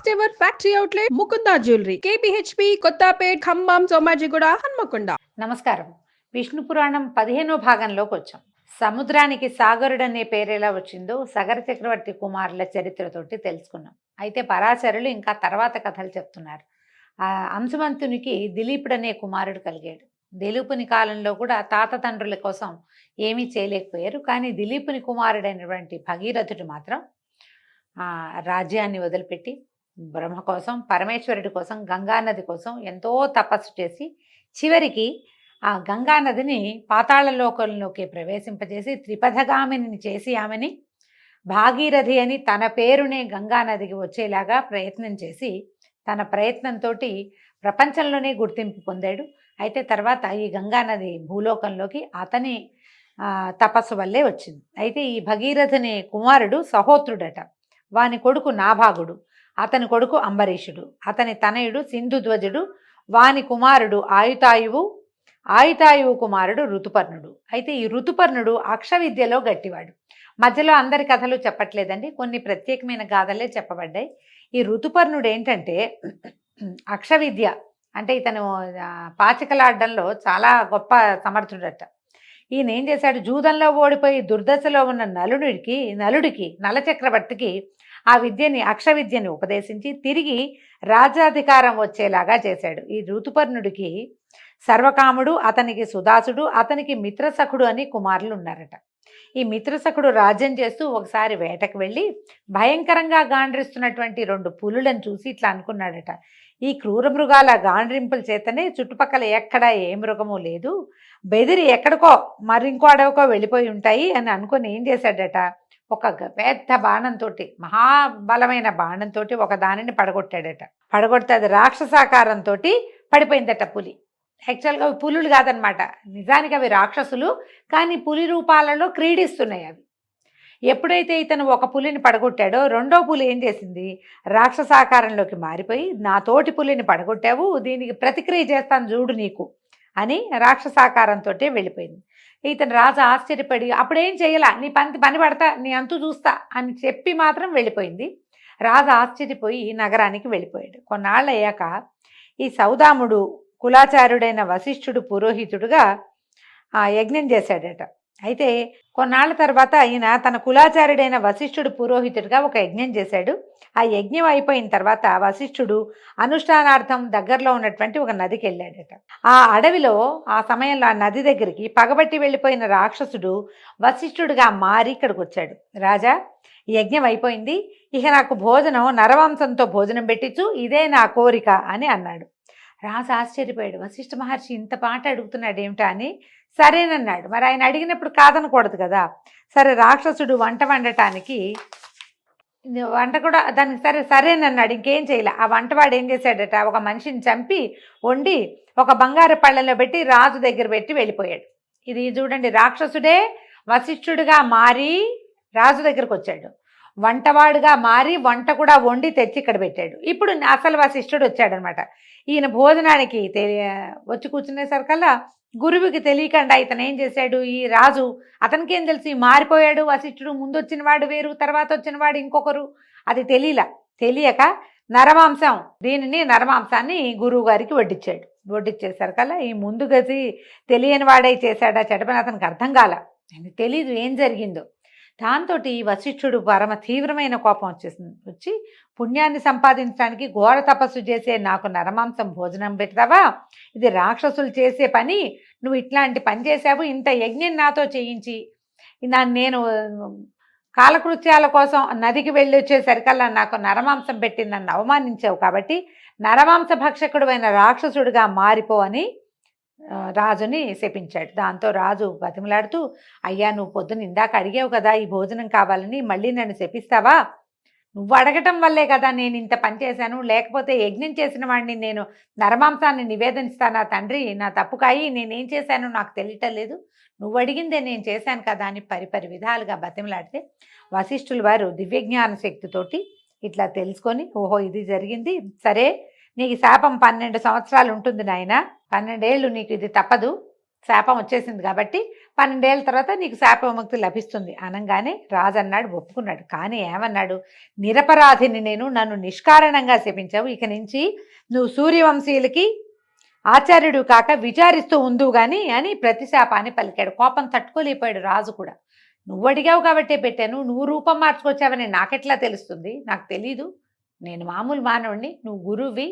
First ever factory outlet Mukunda jewellery KPHB Kothapet Khammam Somajiguda Hanamkonda నమస్కారం. విష్ణు పురాణం పదిహేనో భాగంలోకి వచ్చాం. సముద్రానికి సాగరుడనే పేరెలా వచ్చిందో సగర చక్రవర్తి కుమారుల చరిత్రతోటి తెలుసుకున్నాం. అయితే పరాశరులు ఇంకా తర్వాత కథలు చెప్తున్నారు. ఆ అంశవంతునికి దిలీపుడనే కుమారుడు కలిగాడు. దిలీపుని కాలంలో కూడా తాత తండ్రుల కోసం ఏమీ చేయలేకపోయారు. కానీ దిలీపుని కుమారుడైనటువంటి భగీరథుడు మాత్రం రాజ్యాన్ని వదిలిపెట్టి బ్రహ్మ కోసం పరమేశ్వరుడి కోసం గంగానది కోసం ఎంతో తపస్సు చేసి చివరికి ఆ గంగానదిని పాతాళలోకంలోకి ప్రవేశింపజేసి త్రిపథగామిని చేసి ఆమెని భాగీరథి అని తన పేరునే గంగానదికి వచ్చేలాగా ప్రయత్నం చేసి తన ప్రయత్నంతో ప్రపంచంలోనే గుర్తింపు పొందాడు. అయితే తర్వాత ఈ గంగానది భూలోకంలోకి అతని తపస్సు వల్లే వచ్చింది. అయితే ఈ భగీరథుని కుమారుడు సహోత్రుడట. వాని కొడుకు నాభాగుడు. అతని కొడుకు అంబరీషుడు అతని తనయుడు సింధుధ్వజుడు వాని కుమారుడు ఆయుతాయువు ఆయుతాయువు కుమారుడు ఋతుపర్ణుడు. అయితే ఈ ఋతుపర్ణుడు అక్షవిద్యలో గట్టివాడు. మధ్యలో అందరి కథలు చెప్పట్లేదండి కొన్ని ప్రత్యేకమైన గాథలే చెప్పబడ్డాయి. ఈ ఋతుపర్ణుడు ఏంటంటే అక్షవిద్య అంటే ఇతను పాచికలాడడంలో చాలా గొప్ప సమర్థుడట. ఈయన ఏం చేశాడు? జూదంలో ఓడిపోయి దుర్దశలో ఉన్న నలుడికి నలుడికి నలచక్రవర్తికి ఆ విద్యని అక్ష విద్యని ఉపదేశించి తిరిగి రాజాధికారం వచ్చేలాగా చేశాడు. ఈ ఋతుపర్ణుడికి సర్వకాముడు అతనికి సుదాసుడు అతనికి మిత్రసఖుడు అని కుమారులు ఉన్నారట ఈ మిత్రసఖుడు రాజ్యం చేస్తూ ఒకసారి వేటకు వెళ్ళి భయంకరంగా గాండ్రిస్తున్నటువంటి రెండు పులులను చూసి ఇట్లా అనుకున్నాడట. ఈ క్రూర మృగాల గాండ్రింపుల చేతనే చుట్టుపక్కల ఎక్కడ ఏ మృగము లేదు. బెదిరి ఎక్కడికో మరింకో అడవికో వెళ్ళిపోయి ఉంటాయి అని అనుకుని ఏం చేశాడట? ఒక పెద్ద బాణంతో మహాబలమైన బాణంతో ఒక దానిని పడగొట్టాడట. పడగొడితే అది రాక్షసాకారంతో పడిపోయిందట పులి. యాక్చువల్గా అవి పులులు కాదనమాట నిజానికి అవి రాక్షసులు కానీ పులి రూపాలలో క్రీడిస్తున్నాయి అవి. ఎప్పుడైతే ఇతను ఒక పులిని పడగొట్టాడో రెండో పులి ఏం చేసింది? రాక్షసాకారంలోకి మారిపోయి నా తోటి పులిని పడగొట్టావు దీనికి ప్రతిక్రియ చేస్తాను చూడు నీకు అని రాక్షసాకారంతో వెళ్ళిపోయింది. ఇతను రాజు ఆశ్చర్యపడి అప్పుడేం చేయలా నీ పని పని పడతా నీ అంతు చూస్తా అని చెప్పి మాత్రం వెళ్ళిపోయింది. రాజు ఆశ్చర్యపోయి నగరానికి వెళ్ళిపోయాడు. కొన్నాళ్ళు అయ్యాక ఈ సౌదాముడు కులాచారుడైన వశిష్ఠుడు పురోహితుడుగా ఆ, యజ్ఞం చేశాడట. అయితే కొన్నాళ్ళ తర్వాత ఆయన తన కులాచారుడైన వశిష్ఠుడు పురోహితుడిగా ఒక యజ్ఞం చేశాడు. ఆ యజ్ఞం అయిపోయిన తర్వాత వశిష్ఠుడు అనుష్ఠానార్థం దగ్గరలో ఉన్నటువంటి ఒక నదికి వెళ్ళాడట. ఆ అడవిలో ఆ సమయంలో ఆ నది దగ్గరికి పగబట్టి వెళ్ళిపోయిన రాక్షసుడు వశిష్ఠుడిగా మారి ఇక్కడికి వచ్చాడు. రాజా యజ్ఞం అయిపోయింది. ఇక నాకు భోజనం నరవంశంతో భోజనం పెట్టించు. ఇదే నా కోరిక అని అన్నాడు. రాజు ఆశ్చర్యపోయాడు. వశిష్ఠ మహర్షి ఇంత పాట అడుగుతున్నాడు ఏమిటా అని? సరేనన్నాడు. మరి ఆయన అడిగినప్పుడు కాదనకూడదు కదా. సరే రాక్షసుడు వంట వండటానికి వంట కూడా దానికి సరే సరేనన్నాడు. ఇంకేం చేయలే? ఆ వంటవాడు ఏం చేశాడట? ఒక మనిషిని చంపి వండి ఒక బంగారు పళ్ళలో పెట్టి రాజు దగ్గర పెట్టి వెళ్ళిపోయాడు. ఇది చూడండి. రాక్షసుడే వశిష్ఠుడిగా మారి రాజు దగ్గరకు వచ్చాడు. వంటవాడుగా మారి వంట కూడా వండి తెచ్చి ఇక్కడ పెట్టాడు. ఇప్పుడు అసలు వశిష్ఠుడు వచ్చాడనమాట. ఈయన భోజనానికి తెలియ వచ్చి కూర్చునేసరికల్లా గురువుకి తెలియకుండా ఇతను ఏం చేశాడు? ఈ రాజు అతనికి ఏం మారిపోయాడు వశిష్ఠుడు ముందు వచ్చిన వాడు వేరు తర్వాత వచ్చిన వాడు ఇంకొకరు. అది తెలియలా. తెలియక నరమాంసం దీనిని నరమాంసాన్ని గురువు గారికి వడ్డించాడు వడ్డించేసరికల్లా ఈ ముందు గది తెలియని వాడై చేశాడా చెడపని అతనికి అర్థం కాల. తెలియదు తెలీదు ఏం జరిగిందో. దాంతో వశిష్ఠుడు పరమ తీవ్రమైన కోపం వచ్చేసింది. వచ్చి పుణ్యాన్ని సంపాదించడానికి ఘోర తపస్సు చేసే నాకు నరమాంసం భోజనం పెడతావా? ఇది రాక్షసులు చేసే పని. నువ్వు ఇట్లాంటి పని చేసావు ఇంత యజ్ఞం నాతో చేయించి. నా నేను కాలకృత్యాల కోసం నదికి వెళ్ళి వచ్చేసరికల్లా నాకు నరమాంసం పెట్టి నన్ను అవమానించావు కాబట్టి నరమాంస భక్షకుడు అయిన రాక్షసుడిగా మారిపో అని రాజుని శపించాడు. దాంతో రాజు బతిమలాడుతూ అయ్యా నువ్వు పొద్దున ఇందాక అడిగావు కదా ఈ భోజనం కావాలని మళ్ళీ నన్ను శపిస్తావా? నువ్వు అడగటం వల్లే కదా నేను ఇంత పని చేశాను. లేకపోతే యజ్ఞం చేసిన వాడిని నేను నరమాంసాన్ని నివేదనిస్తానా తండ్రి? నా తప్పు కాయి నేనేం చేశానో నాకు తెలియటం లేదు. నువ్వు అడిగిందే నేను చేశాను కదా అని పరిపరి విధాలుగా బతిమలాడితే వశిష్ఠులు వారు దివ్యజ్ఞాన శక్తితోటి ఇట్లా తెలుసుకొని ఓహో ఇది జరిగింది. సరే నీకు శాపం పన్నెండు సంవత్సరాలు ఉంటుంది నాయన. పన్నెండేళ్ళు నీకు ఇది తప్పదు. శాపం వచ్చేసింది కాబట్టి పన్నెండేళ్ళ తర్వాత నీకు శాప విముక్తి లభిస్తుంది. అనగానే రాజు అన్నాడు ఒప్పుకున్నాడు. కానీ ఏమన్నాడు? నిరపరాధిని నేను నన్ను నిష్కారణంగా శపించావు. ఇక నుంచి నువ్వు సూర్యవంశీయులకి ఆచార్యుడు కాక విచారిస్తూ ఉందు గాని అని ప్రతిశాపాన్ని పలికాడు. కోపం తట్టుకోలేకపోయాడు రాజు కూడా. నువ్వు అడిగావు కాబట్టే పెట్టాను. నువ్వు రూపం మార్చుకొచ్చావని నాకెట్లా తెలుస్తుంది? నాకు తెలీదు. నేను మామూలు మానవుడిని నువ్వు గురువి.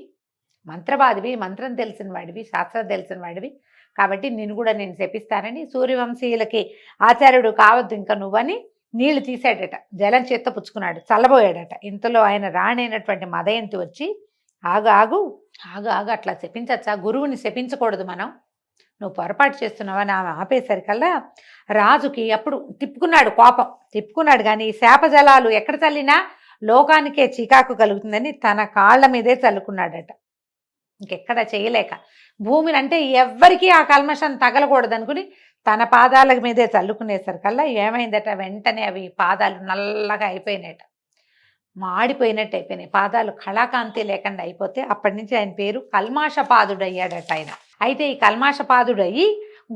మంత్రవాదివి మంత్రం తెలిసిన వాడివి శాస్త్రం తెలిసిన వాడివి. కాబట్టి నిన్ను కూడా నేను శపిస్తానని సూర్యవంశీయులకి ఆచార్యుడు కావద్దు ఇంకా నువ్వని నీళ్ళు తీసాడట జలం చేత్త పుచ్చుకున్నాడు. చల్లబోయాడట. ఇంతలో ఆయన రాణైనటువంటి మదయంతి వచ్చి ఆగు ఆగు ఆగు ఆగు అట్లా శపించచ్చా? గురువుని శపించకూడదు మనం. నువ్వు పొరపాటు చేస్తున్నావని ఆమె ఆపేసరికల్లా రాజుకి అప్పుడు తిప్పుకున్నాడు కోపం. తిప్పుకున్నాడు కానీ శాపజలాలు శాప జలాలు ఎక్కడ చల్లినా లోకానికే చికాకు కలుగుతుందని తన కాళ్ళ మీదే చల్లుకున్నాడట. ఇంకెక్కడ చేయలేక. భూమిని అంటే ఎవ్వరికీ ఆ కల్మషం తగలకూడదు అనుకుని తన పాదాల మీదే చల్లుకునేసరికల్లా ఏమైందట? వెంటనే అవి పాదాలు నల్లగా అయిపోయినాయట. మాడిపోయినట్టు అయిపోయినాయి. పాదాలు కళాకాంతి లేకుండా అయిపోతే అప్పటి నుంచి ఆయన పేరు కల్మాషపాదుడు అయ్యాడట ఆయన. అయితే ఈ కల్మాషపాదుడయ్యి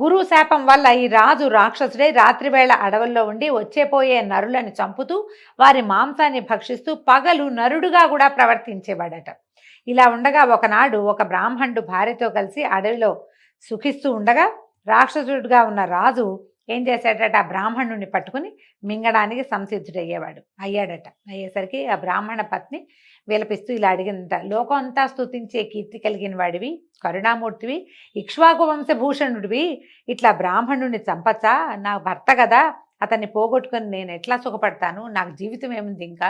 గురువు శాపం వల్ల ఈ రాజు రాక్షసుడై రాత్రివేళ అడవుల్లో ఉండి వచ్చేపోయే నరులని చంపుతూ వారి మాంసాన్ని భక్షిస్తూ పగలు నరుడుగా కూడా ప్రవర్తించేవాడట. ఇలా ఉండగా ఒకనాడు ఒక బ్రాహ్మణుడు భార్యతో కలిసి అడవిలో సుఖిస్తూ ఉండగా రాక్షసుడిగా ఉన్న రాజు ఏం చేశాడట? ఆ బ్రాహ్మణుడిని పట్టుకుని మింగడానికి సంసిద్ధుడయ్యేవాడు. అయ్యాడట. అయ్యేసరికి ఆ బ్రాహ్మణ పత్ని విలపిస్తూ ఇలా అడిగినంత లోకం అంతా స్తుతించే కీర్తి కలిగిన వాడివి కరుణామూర్తివి ఇక్ష్వాకు వంశభూషణుడివి ఇట్లా బ్రాహ్మణుడిని చంపచ్చా? నా భర్త కదా. అతన్ని పోగొట్టుకొని నేను ఎట్లా సుఖపడతాను? నాకు జీవితం ఏముంది ఇంకా?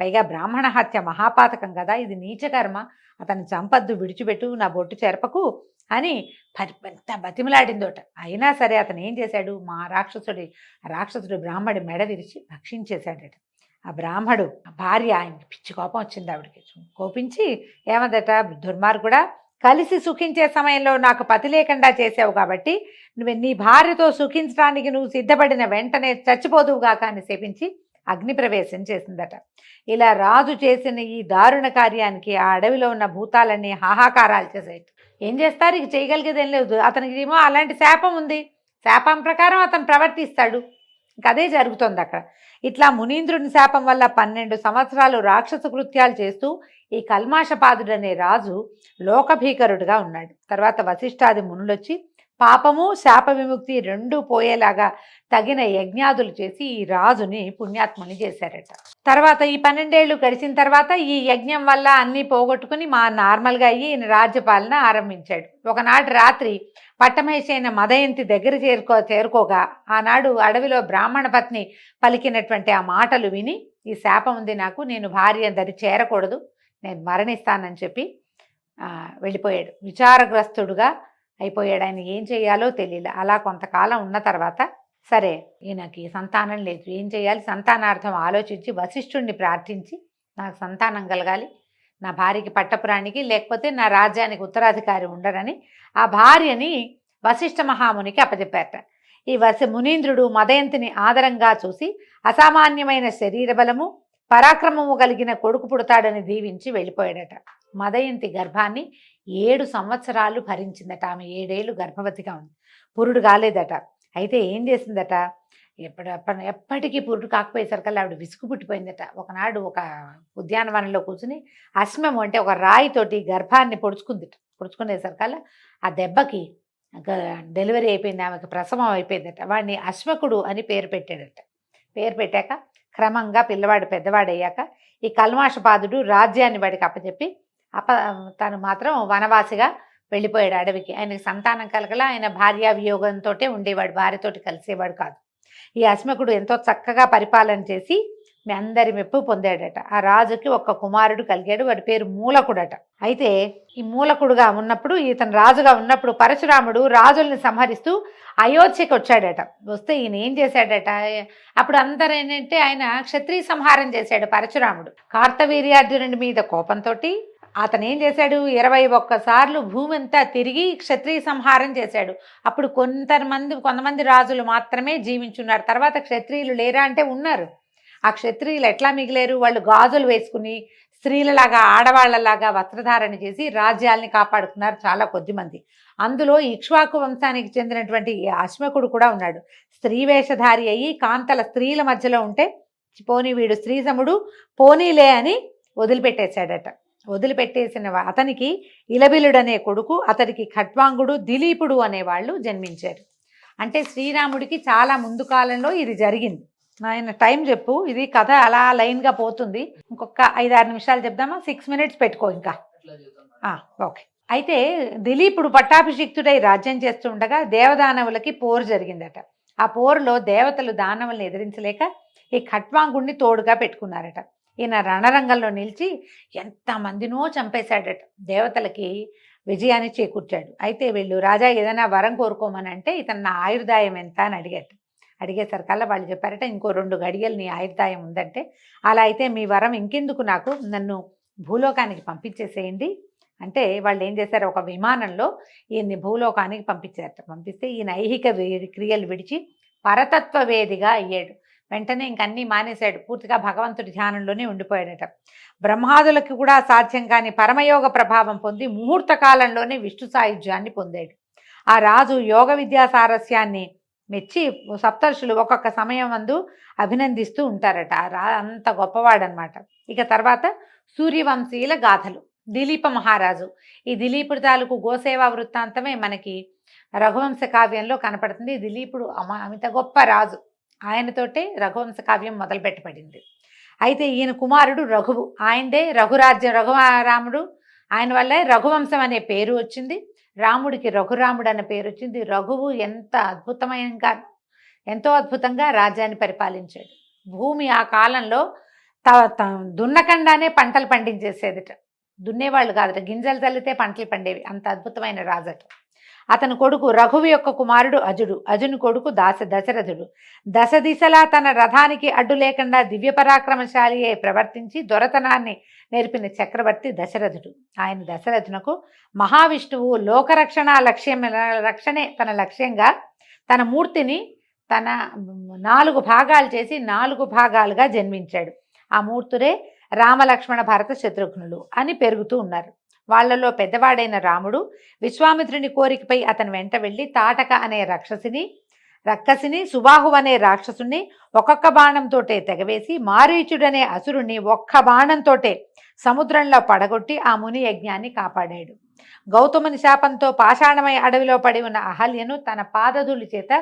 పైగా బ్రాహ్మణ హత్య మహాపాతకం కదా ఇది నీచకర్మ అతన్ని చంపద్దు విడిచిపెట్టు నా బొట్టు చెరపకు అని పెద్ద ఎంత బతిమలాడిందోట. అయినా సరే అతను ఏం చేశాడు? మా రాక్షసుడి రాక్షసుడి బ్రాహ్మడి మెడ విరిచి భక్షించేశాడట. ఆ బ్రాహ్మడు ఆ భార్య ఆయనకి పిచ్చి కోపం వచ్చింది ఆవిడకి. కోపించి ఏమందట? దుర్మార్గుడా కలిసి సుఖించే సమయంలో నాకు పతి లేకుండా చేసావు కాబట్టి నువ్వు నీ భార్యతో సుఖించడానికి నువ్వు సిద్ధపడిన వెంటనే చచ్చిపోదువుగా కానీ శపించి అగ్ని ప్రవేశం చేసిందట. ఇలా రాజు చేసిన ఈ దారుణ కార్యానికి ఆ అడవిలో ఉన్న భూతాలన్నీ హాహాకారాలు చేసాయి ఏం చేస్తారు? ఇక చేయగలిగేది ఏం లేదు. అతనికి ఏమో అలాంటి శాపం ఉంది. శాపం ప్రకారం అతను ప్రవర్తిస్తాడు. ఇంక అదే జరుగుతుంది అక్కడ. ఇట్లా మునీంద్రుని శాపం వల్ల పన్నెండు సంవత్సరాలు రాక్షస కృత్యాలు చేస్తూ ఈ కల్మాషపాదుడనే రాజు లోకభీకరుడుగా ఉన్నాడు. తర్వాత వశిష్ఠాది మునులొచ్చి పాపము శాప విముక్తి రెండూ పోయేలాగా తగిన యజ్ఞాదులు చేసి ఈ రాజుని పుణ్యాత్ముని చేశారట. తర్వాత ఈ పన్నెండేళ్ళు గడిచిన తర్వాత ఈ యజ్ఞం వల్ల అన్నీ పోగొట్టుకుని మా నార్మల్గా అయ్యి ఈయన రాజ్యపాలన ఆరంభించాడు. ఒకనాటి రాత్రి పట్టమహేషైన మదయంతి దగ్గర చేరుకో చేరుకోగా ఆనాడు అడవిలో బ్రాహ్మణ పత్ని పలికినటువంటి ఆ మాటలు విని ఈ శాపం ఉంది నాకు నేను భార్య దరి చేరకూడదు. నేను మరణిస్తానని చెప్పి వెళ్ళిపోయాడు. విచారగ్రస్తుడుగా అయిపోయాడు. ఆయన ఏం చేయాలో తెలియలే అలా కొంతకాలం ఉన్న తర్వాత సరే ఈయనకి సంతానం లేదు. ఏం చేయాలి? సంతానార్థం ఆలోచించి వశిష్ఠుడిని ప్రార్థించి నాకు సంతానం కలగాలి. నా భార్యకి పట్టపురాణికి లేకపోతే నా రాజ్యానికి ఉత్తరాధికారి ఉండరని ఆ భార్యని వశిష్ఠ మహామునికి అప్పచెప్పారట ఈ వశ మునీంద్రుడు మదయంతిని ఆదరంగా చూసి అసామాన్యమైన శరీర బలము పరాక్రమము కలిగిన కొడుకు పుడతాడని దీవించి వెళ్ళిపోయాడట. మదయంతి గర్భాన్ని ఏడు సంవత్సరాలు భరించిందట. ఆమె ఏడేళ్ళు గర్భవతిగా ఉంది. పురుడు కాలేదట. అయితే ఏం చేసిందట? ఎప్పుడు ఎప్పటికీ పురుడు కాకపోయేసరికల్లా ఆవిడ విసుగు పుట్టిపోయిందట. ఒకనాడు ఒక ఉద్యానవనంలో కూర్చుని అశ్మము అంటే ఒక రాయితోటి గర్భాన్ని పొడుచుకుంది పొడుచుకునేసరికల్లా ఆ దెబ్బకి డెలివరీ అయిపోయింది. ఆమెకు ప్రసవం అయిపోయిందట. వాడిని అశ్వకుడు అని పేరు పెట్టాడట. పేరు పెట్టాక క్రమంగా పిల్లవాడు పెద్దవాడయ్యాక ఈ కల్మాషపాదుడు రాజ్యాన్ని వాడికి అప్పచెప్పి అప తను మాత్రం వనవాసిగా వెళ్ళిపోయాడు అడవికి. ఆయనకి సంతానం కలగల ఆయన భార్య వియోగంతో ఉండేవాడు భార్యతోటి కలిసేవాడు కాదు. ఈ అశ్మకుడు ఎంతో చక్కగా పరిపాలన చేసి మీ అందరి మెప్పు పొందాడట. ఆ రాజుకి ఒక్క కుమారుడు కలిగాడు వాడి పేరు మూలకుడట. అయితే ఈ మూలకుడుగా ఉన్నప్పుడు ఇతను రాజుగా ఉన్నప్పుడు పరశురాముడు రాజుల్ని సంహరిస్తూ అయోధ్యకి వచ్చాడట. వస్తే ఈయన ఏం చేశాడట? అప్పుడు అందరూ ఏంటంటే ఆయన క్షత్రియ సంహారం చేశాడు పరశురాముడు. కార్తవీర్యార్జునుడి మీద కోపంతో అతను ఏం చేశాడు? ఇరవై ఒక్కసార్లు భూమి అంతా తిరిగి క్షత్రియ సంహారం చేశాడు. అప్పుడు కొంతమంది కొంతమంది రాజులు మాత్రమే జీవించున్నారు. తర్వాత క్షత్రియులు లేరా అంటే ఉన్నారు. ఆ క్షత్రియులు ఎట్లా మిగిలేరు? వాళ్ళు గాజులు వేసుకుని స్త్రీలలాగా ఆడవాళ్ళలాగా వస్త్రధారణ చేసి రాజ్యాల్ని కాపాడుకున్నారు చాలా కొద్దిమంది. అందులో ఇక్ష్వాకు వంశానికి చెందినటువంటి అశ్మకుడు కూడా ఉన్నాడు. స్త్రీ వేషధారి అయ్యి కాంతల స్త్రీల మధ్యలో ఉంటే పోనీ వీడు శ్రీసముడు పోనీలే అని వదిలిపెట్టేశాడట. వదిలిపెట్టేసిన అతనికి ఇలబిలుడనే కొడుకు అతడికి ఖట్వాంగుడు దిలీపుడు అనేవాళ్ళు జన్మించారు. అంటే శ్రీరాముడికి చాలా ముందు కాలంలో ఇది జరిగింది. ఆయన టైం చెప్పు. ఇది కథ అలా లైన్గా పోతుంది. ఇంకొక ఐదారు నిమిషాలు చెప్దామా? సిక్స్ మినిట్స్ పెట్టుకో ఇంకా. ఓకే. అయితే దిలీపుడు పట్టాభిషిక్తుడై రాజ్యం చేస్తుండగా దేవదానవులకి పోరు జరిగిందట. ఆ పోరులో దేవతలు దానవుల్ని ఎదిరించలేక ఈ ఖట్వాంగుణ్ణి తోడుగా పెట్టుకున్నారట. ఈయన రణరంగంలో నిలిచి ఎంతమందినో చంపేశాడట. దేవతలకి విజయాన్ని చేకూర్చాడు. అయితే వీళ్ళు రాజా ఏదైనా వరం కోరుకోమని అంటే ఇతను నా ఆయుర్దాయం ఎంత? అని అడిగాట అడిగేసరికల్లా వాళ్ళు చెప్పారట ఇంకో రెండు గడియలు నీ ఆయుర్దాయం ఉందంటే అలా అయితే మీ వరం ఇంకెందుకు నాకు? నన్ను భూలోకానికి పంపించేసేయండి. అంటే వాళ్ళు ఏం చేశారు? ఒక విమానంలో ఈయన్ని భూలోకానికి పంపించారట. పంపిస్తే ఈయన ఐహిక క్రియలు విడిచి పరతత్వ వేదిగా అయ్యాడు. వెంటనే ఇంకన్నీ మానేశాడు. పూర్తిగా భగవంతుడి ధ్యానంలోనే ఉండిపోయాడట. బ్రహ్మాదులకు కూడా సాధ్యం కాని పరమయోగ ప్రభావం పొంది ముహూర్త కాలంలోనే విష్ణు సాయుధ్యాన్ని పొందాడు. ఆ రాజు యోగ విద్యా సారస్యాన్ని మెచ్చి సప్తర్షులు ఒక్కొక్క సమయం అందు అభినందిస్తూ ఉంటారట. రా అంత గొప్పవాడనమాట ఇక తర్వాత సూర్యవంశీయుల గాథలు. దిలీప మహారాజు. ఈ దిలీపుడి తాలూకు గోసేవా వృత్తాంతమే మనకి రఘువంశ కావ్యంలో కనపడుతుంది. దిలీపుడు అమ అమిత గొప్ప రాజు. ఆయనతోటే రఘువంశ కావ్యం మొదలుపెట్టబడింది. అయితే ఈయన కుమారుడు రఘువు. ఆయనదే రఘురాజ్యం రఘురాముడు. ఆయన వల్లే రఘువంశం అనే పేరు వచ్చింది. రాముడికి రఘురాముడు అన్న పేరు వచ్చింది. రఘువు ఎంత అద్భుతమైనగా ఎంతో అద్భుతంగా రాజ్యాన్ని పరిపాలించాడు. భూమి ఆ కాలంలో త త- దున్నకుండానే పంటలు పండించేసేదిట. దున్నేవాళ్ళు కాదట. గింజలు చల్లితే పంటలు పండేవి. అంత అద్భుతమైన రాజట అతని కొడుకు రఘువు యొక్క కుమారుడు అజుడు అజుని కొడుకు దాస దశరథుడు. దశ దిశలా తన రథానికి అడ్డు లేకుండా దివ్య పరాక్రమశాలి అయి ప్రవర్తించి దొరతనాన్ని నేర్పిన చక్రవర్తి దశరథుడు. ఆయన దశరథునకు మహావిష్ణువు లోకరక్షణ లక్ష్యం రక్షణే తన లక్ష్యంగా తన మూర్తిని తన నాలుగు భాగాలు చేసి నాలుగు భాగాలుగా జన్మించాడు. ఆ మూర్తులే రామలక్ష్మణ భరత శత్రుఘ్నులు అని పెరుగుతూ ఉన్నారు. వాళ్ళలో పెద్దవాడైన రాముడు విశ్వామిత్రుని కోరికపై అతను వెంట వెళ్ళి తాటక అనే రాక్షసిని రక్కసిని సుబాహు అనే రాక్షసుని ఒక్కొక్క బాణంతోటే తెగవేసి మారీచుడనే అసురుణ్ణి ఒక్క బాణంతోటే సముద్రంలో పడగొట్టి ఆ ముని యజ్ఞాన్ని కాపాడాడు. గౌతముని శాపంతో పాషాణమై అడవిలో పడి ఉన్న అహల్యను తన పాదధూళి చేత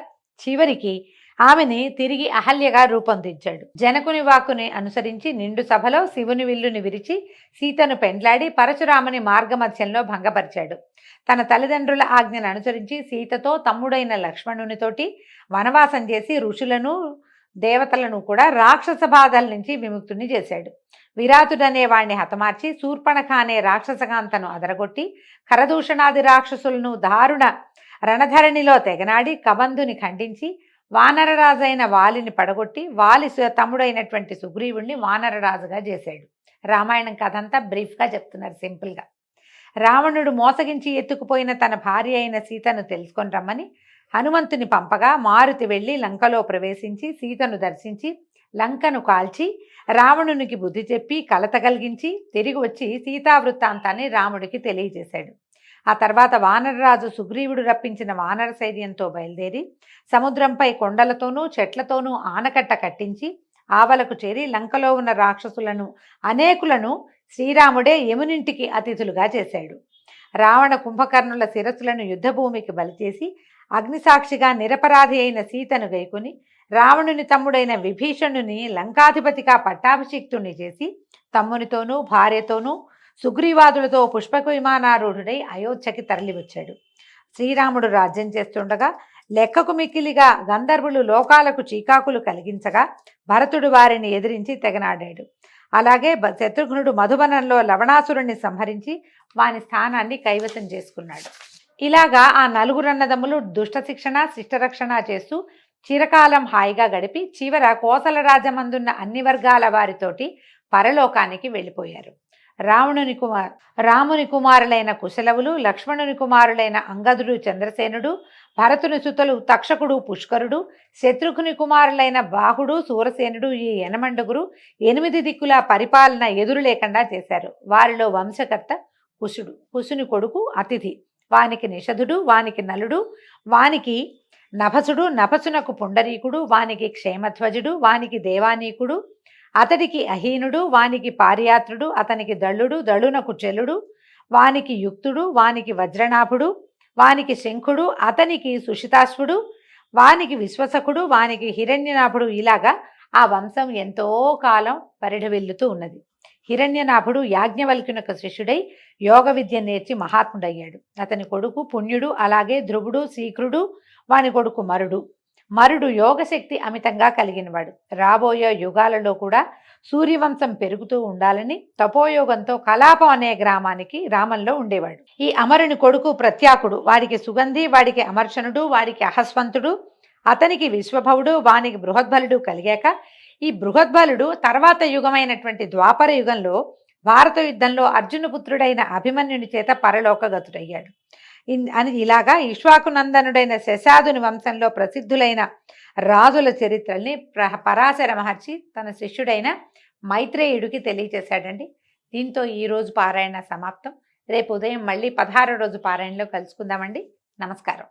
చివరికి ఆమెని తిరిగి అహల్యగా రూపొందించాడు. జనకుని వాకుని అనుసరించి నిండు సభలో శివుని విల్లుని విరిచి సీతను పెండ్లాడి పరశురాముని మార్గమధ్యంలో భంగపరిచాడు. తన తల్లిదండ్రుల ఆజ్ఞను అనుసరించి సీతతో తమ్ముడైన లక్ష్మణునితోటి వనవాసం చేసి ఋషులను దేవతలను కూడా రాక్షస బాధల నుంచి విముక్తుని చేశాడు. విరాతుడనే వాణ్ణి హతమార్చి శూర్పణఖ అనే రాక్షసకాంతను అదరగొట్టి కరదూషణాది రాక్షసులను దారుణ రణధరణిలో తెగనాడి కబంధుని ఖండించి వానరరాజైన వాలిని పడగొట్టి వాలి తమ్ముడైనటువంటి సుగ్రీవుణ్ణి వానరరాజుగా చేశాడు. రామాయణం కథ అంతా బ్రీఫ్గా చెప్తున్నారు సింపుల్గా. రావణుడు మోసగించి ఎత్తుకుపోయిన తన భార్య అయిన సీతను తెలుసుకొని రమ్మని హనుమంతుని పంపగా మారుతి వెళ్ళి లంకలో ప్రవేశించి సీతను దర్శించి లంకను కాల్చి రావణునికి బుద్ధి చెప్పి కలత కలిగించి తిరిగి వచ్చి సీతావృత్తాంతాన్ని రాముడికి తెలియజేశాడు. ఆ తర్వాత వానరరాజు సుగ్రీవుడు రప్పించిన వానర సైన్యంతో బయలుదేరి సముద్రంపై కొండలతోనూ చెట్లతోనూ ఆనకట్ట కట్టించి ఆవలకు చేరి లంకలో ఉన్న రాక్షసులను అనేకులను శ్రీరాముడే యమునింటికి అతిథులుగా చేశాడు. రావణ కుంభకర్ణుల శిరస్సులను యుద్ధభూమికి బలిచేసి అగ్నిసాక్షిగా నిరపరాధి అయిన సీతను గైకొని రావణుని తమ్ముడైన విభీషణుని లంకాధిపతిగా పట్టాభిషిక్తుణ్ణి చేసి తమ్మునితోనూ భార్యతోనూ సుగ్రీవాదులతో పుష్పక విమానారూఢుడై అయోధ్యకి తరలివచ్చాడు. శ్రీరాముడు రాజ్యం చేస్తుండగా లెక్కకు మిక్కిలిగా గంధర్వులు లోకాలకు చీకాకులు కలిగించగా భరతుడు వారిని ఎదిరించి తెగనాడాడు. అలాగే శత్రుఘ్నుడు మధుబనంలో లవణాసురుణ్ణి సంహరించి వాని స్థానాన్ని కైవసం చేసుకున్నాడు. ఇలాగా ఆ నలుగురన్నదమ్ములు దుష్ట శిక్షణ శిష్టరక్షణ చేస్తూ చిరకాలం హాయిగా గడిపి చివర కోసల రాజమందున్న అన్ని వర్గాల వారితోటి పరలోకానికి వెళ్ళిపోయారు. రావణుని కుమార్ రాముని కుమారులైన కుశలవులు లక్ష్మణుని కుమారులైన అంగదుడు చంద్రసేనుడు భరతుని సుతలు తక్షకుడు పుష్కరుడు శత్రుఘ్ని కుమారులైన బాహుడు సూరసేనుడు ఈ యనమండుగురు ఎనిమిది దిక్కుల పరిపాలన ఎదురు లేకుండా చేశారు. వారిలో వంశకర్త కుశుడు. కుశుని కొడుకు అతిథి. వానికి నిషధుడు వానికి నలుడు వానికి నభసుడు నభసునకు పుండరీకుడు వానికి క్షేమధ్వజుడు వానికి దేవానీకుడు అతడికి అహీనుడు వానికి పారియాత్రుడు అతనికి దళుడు దళునకు చెలుడు వానికి యుక్తుడు వానికి వజ్రనాభుడు వానికి శంఖుడు అతనికి సుషితాశ్వుడు వానికి విశ్వసకుడు వానికి హిరణ్యనాభుడు ఇలాగా ఆ వంశం ఎంతో కాలం పరిఢవిల్లుతూ ఉన్నది. హిరణ్యనాభుడు యాజ్ఞవల్కునకు శిష్యుడై యోగ విద్య నేర్చి మహాత్ముడయ్యాడు. అతని కొడుకు పుణ్యుడు అలాగే ధ్రువుడు శీఘ్రుడు వాని కొడుకు మరుడు. మరుడు యోగశక్తి అమితంగా కలిగినవాడు. రాబోయే యుగాలలో కూడా సూర్యవంశం పెరుగుతూ ఉండాలని తపోయోగంతో కలాపం అనే గ్రామానికి రామంలో ఉండేవాడు. ఈ అమరుని కొడుకు ప్రత్యాకుడు వాడికి సుగంధి వాడికి అమర్చనుడు వాడికి అహస్వంతుడు అతనికి విశ్వభవుడు వానికి బృహద్బలుడు కలిగాక ఈ బృహద్బలుడు తర్వాత యుగమైనటువంటి ద్వాపర యుగంలో భారత యుద్ధంలో అర్జునపుత్రుడైన అభిమన్యుని చేత పరలోకగతుడయ్యాడు. అని ఇలాగా ఇష్వాకునందనుడైన శశాదుని వంశంలో ప్రసిద్ధులైన రాజుల చరిత్రల్ని ప్ర- పరాశర మహర్షి తన శిష్యుడైన మైత్రేయుడికి తెలియజేశాడండి. దీంతో ఈ రోజు పారాయణ సమాప్తం. రేపు ఉదయం మళ్ళీ పదహారు రోజు పారాయణలో కలుసుకుందామండి. నమస్కారం.